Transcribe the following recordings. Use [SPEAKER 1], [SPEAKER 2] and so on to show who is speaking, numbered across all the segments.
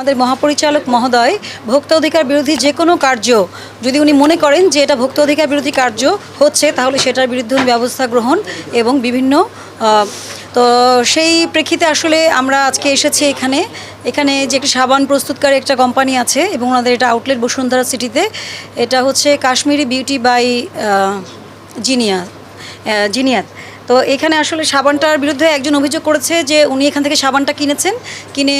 [SPEAKER 1] আমাদের মহাপরিচালক মহোদয়, ভোক্তা অধিকার বিরোধী যে কোনো কার্য, যদি উনি মনে করেন যে এটা ভোক্তা অধিকার বিরোধী কার্য হচ্ছে, তাহলে সেটার বিরুদ্ধে ব্যবস্থা গ্রহণ এবং বিভিন্ন তো সেই প্রেক্ষিতে আসলে আমরা আজকে এসেছি এখানে। এখানে যে একটা সাবান প্রস্তুতকারী একটা কোম্পানি আছে এবং ওনাদের এটা আউটলেট বসুন্ধরা সিটিতে। এটা হচ্ছে কাশ্মীরি বিউটি বাই জিনিয়া জিনিয়াত। তো এখানে আসলে সাবানটার বিরুদ্ধে একজন অভিযোগ করেছে যে উনি এখান থেকে সাবানটা কিনেছেন। কিনে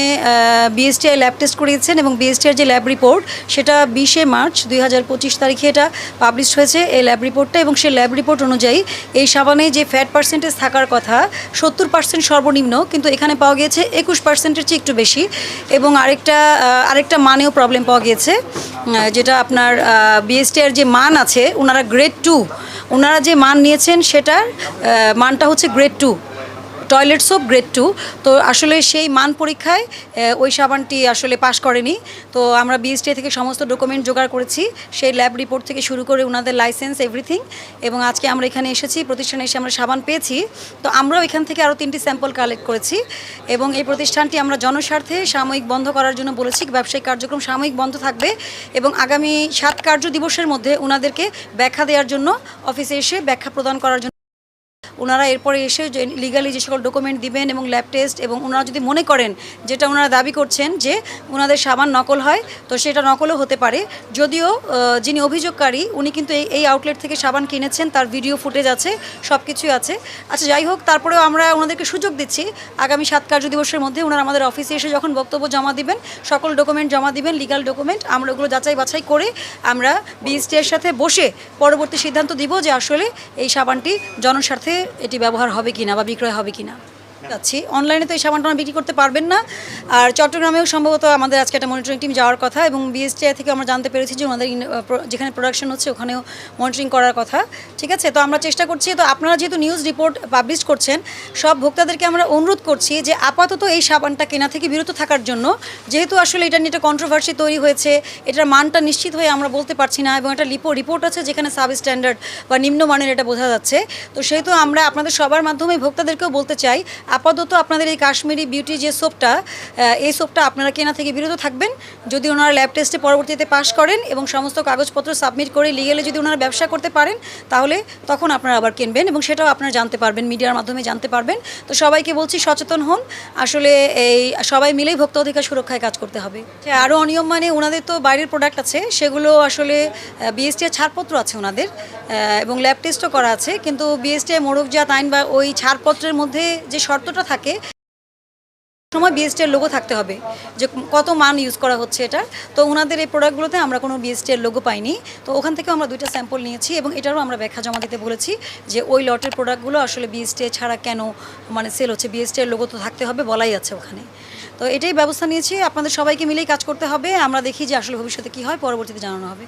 [SPEAKER 1] বিএসটিআই ল্যাব টেস্ট করিয়েছেন এবং বিএসটিআর যে ল্যাব রিপোর্ট, সেটা বিশে মার্চ দুই হাজার পঁচিশ তারিখে এটা পাবলিশ হয়েছে এই ল্যাব রিপোর্টটা এবং সেই ল্যাব রিপোর্ট অনুযায়ী এই সাবানে যে ফ্যাট পার্সেন্টেজ থাকার কথা সত্তর পার্সেন্ট সর্বনিম্ন, কিন্তু এখানে পাওয়া গিয়েছে একুশ পার্সেন্টের চেয়ে একটু বেশি এবং আরেকটা আরেকটা মানেও প্রবলেম পাওয়া গিয়েছে যেটা আপনার বিএসটিআর যে মান আছে ওনারা গ্রেড টু ওনারা যে মান নিয়েছেন সেটার মানটা হচ্ছে grade two toilet soap, grade two. তো আসলে সেই মান পরীক্ষায় ওই সাবানটি আসলে পাশ করেনি। তো আমরা বিএসটি থেকে সমস্ত ডকুমেন্ট জোগাড় করেছি। সেই ল্যাব রিপোর্ট থেকে শুরু করে ওনাদের লাইসেন্স এভরিথিং এবং আজকে আমরা এখানে এসেছি, প্রতিষ্ঠানে এসে আমরা সাবান পেয়েছি। তো আমরাও এখান থেকে আরও তিনটি স্যাম্পল কালেক্ট করেছি। এবং এই প্রতিষ্ঠানটি আমরা জনস্বার্থে সাময়িক বন্ধ করার জন্য বলেছি ব্যবসায়িক কার্যক্রম সাময়িক বন্ধ থাকবে। এবং আগামী সাত কার্য দিবসের মধ্যে ওনাদেরকে ব্যাখ্যা দেওয়ার জন্য অফিসে এসে ব্যাখ্যা প্রদান করার জন্য ওনারা এরপরে এসে যে লিগালি যে সকল ডকুমেন্ট দিবেন এবং ল্যাব টেস্ট এবং ওনারা যদি মনে করেন যেটা ওনারা দাবি করছেন যে ওনাদের সাবান নকল হয়, তো সেটা নকলও হতে পারে। যদিও যিনি অভিযোগকারী, উনি কিন্তু এই আউটলেট থেকে সাবান কিনেছেন, তার ভিডিও ফুটেজ আছে সব কিছুই আছে। আচ্ছা যাই হোক, তারপরেও আমরা ওনাদেরকে সুযোগ দিচ্ছি। আগামী সাত কার্য দিবসের মধ্যে ওনারা আমাদের অফিসে এসে যখন বক্তব্য জমা দিবেন, সকল ডকুমেন্ট জমা দিবেন লিগাল ডকুমেন্ট আমরা ওগুলো যাচাই বাছাই করে আমরা বিএসটি এর সাথে বসে পরবর্তী সিদ্ধান্ত দিব যে আসলে এই সাবানটি জনস্বার্থে এটি ব্যবহার হবে কিনা বা বিক্রয় হবে কিনা। যাচ্ছি। অনলাইনে তো এই সাবানটা বিক্রি করতে পারবেন না। আর চট্টগ্রামেও সম্ভবত আমাদের আজকে একটা মনিটরিং টিম যাওয়ার কথা এবং বিএসটিআই থেকে আমরা জানতে পেরেছি যে প্র- যেখানে প্রোডাকশন হচ্ছে ওখানেও মনিটরিং করার কথা। ঠিক আছে? তো আমরা চেষ্টা করছি, তো আপনারা যেহেতু নিউজ রিপোর্ট পাবলিশ করছেন, সব ভোক্তাদেরকে আমরা অনুরোধ করছি যে আপাতত এই সাবানটা কেনা থেকে বিরত থাকার জন্য, যেহেতু আসলে এটা নিয়ে একটা কন্ট্রোভার্সি তৈরি হয়েছে, এটার মানটা নিশ্চিত হয়ে আমরা বলতে পারছি না এবং একটা রিপোর্ট আছে যেখানে সাব স্ট্যান্ডার্ড বা নিম্নমানের এটা বোঝা যাচ্ছে। তো সেহেতু আমরা আপনাদের সবার মাধ্যমে ভোক্তাদেরকেও বলতে চাই আপাতত আপনাদের এই কাশ্মীরি বিউটি যে সোপটা এই সোপটা আপনারা কেনা থেকে বিরত থাকবেন। যদি ওনারা ল্যাব টেস্টে পরবর্তীতে পাশ করেন এবং সমস্ত কাগজপত্র সাবমিট করে লিগেলে যদি ওনারা ব্যবসা করতে পারেন, তাহলে তখন আপনারা আবার কিনবেন এবং সেটাও আপনারা জানতে পারবেন, মিডিয়ার মাধ্যমে জানতে পারবেন। তো সবাইকে বলছি সচেতন হন। আসলে এই সবাই মিলেই ভোক্তা অধিকার সুরক্ষায় কাজ করতে হবে। আরও অনিয়ম মানে ওনাদের তো বাইরের প্রোডাক্ট আছে, সেগুলো আসলে বিএসটি ছাড়পত্র আছে ওনাদের এবং ল্যাব টেস্টও করা আছে। কিন্তু বিএসটি মোড়কজাত আইন বা ওই ছাড়পত্রের মধ্যে যে শর্তটা থাকে, সময় বিএসটি এর লোগো থাকতে হবে, যে কত মান ইউজ করা হচ্ছে এটা। তো ওনাদের এই প্রোডাক্টগুলোতে আমরা কোনো বিএসটি এর লোগো পাইনি। তো ওখান থেকে আমরা দুইটা স্যাম্পল নিয়েছি এবং এটারও আমরা ব্যাখ্যা জমা দিতে বলেছি যে ওই লটের প্রোডাক্টগুলো আসলে বিএসটি ছাড়া কেন মানে সেল হচ্ছে। বিএসটি এর লোগো তো থাকতে হবে, বলাই আছে ওখানে। তো এটাই ব্যবস্থা নিয়েছি। আপনাদের সবাইকে মিলেই কাজ করতে হবে। আমরা দেখি যে আসলে ভবিষ্যতে কী হয়, পরবর্তীতে জানানো হবে।